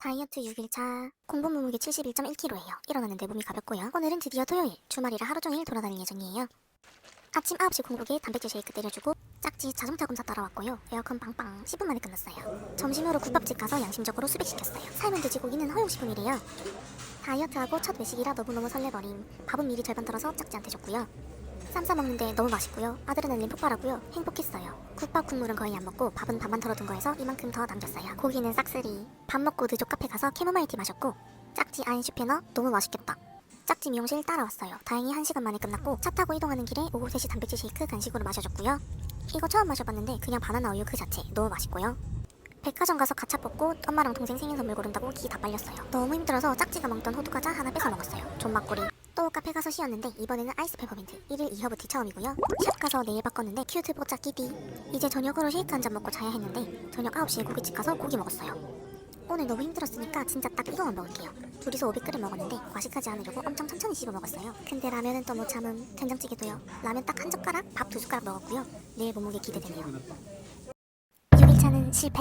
다이어트 6일차 공복 몸무게 71.1kg예요. 일어났는데 몸이 가볍고요. 오늘은 드디어 토요일 주말이라 하루 종일 돌아다닐 예정이에요. 아침 9시 공복에 단백질 쉐이크 때려주고 짝지 자동차 검사 따라왔고요. 에어컨 빵빵 10분 만에 끝났어요. 점심으로 국밥집 가서 양심적으로 수백 시켰어요. 살면 돼지고기는 허용식품이래요. 다이어트하고 첫 외식이라 너무너무 설레버림. 밥은 미리 절반 덜어서 짝지한테 줬고요. 쌈 싸 먹는데 너무 맛있고요. 아드레날린 폭발하고요. 행복했어요. 국밥 국물은 거의 안 먹고 밥은 반만 덜어둔 거에서 이만큼 더 남겼어요. 고기는 싹쓸이. 밥 먹고 느조 카페 가서 캐모마일티 마셨고 짝지 아인 슈페너 너무 맛있겠다. 짝지 미용실 따라왔어요. 다행히 1시간 만에 끝났고 차 타고 이동하는 길에 오후 3시 단백질 쉐이크 간식으로 마셔줬고요. 이거 처음 마셔봤는데 그냥 바나나 우유 그 자체 너무 맛있고요. 백화점 가서 가차 뽑고 엄마랑 동생 생일 선물 고른다고 기 다 빨렸어요. 너무 힘들어서 짝지가 먹던 호두 과자 하나 뺏어 먹었어요. 존맛꼬리. 또 카페 가서 쉬었는데 이번에는 아이스 페퍼민트 1일 2허브티 처음이고요. 샵 가서 네일 바꿨는데 큐트 뽀짜 끼디. 이제 저녁으로 쉐이크 한 잔 먹고 자야 했는데 저녁 9시에 고깃집 가서 고기 먹었어요. 오늘 너무 힘들었으니까 진짜 딱 이거만 먹을게요. 둘이서 500g 먹었는데 과식하지 않으려고 엄청 천천히 씹어 먹었어요. 근데 라면은 또 못 참음. 된장찌개도요. 라면 딱 한 젓가락, 밥 두 숟가락 먹었고요. 내일 몸무게 기대되네요. 6일차는 실패.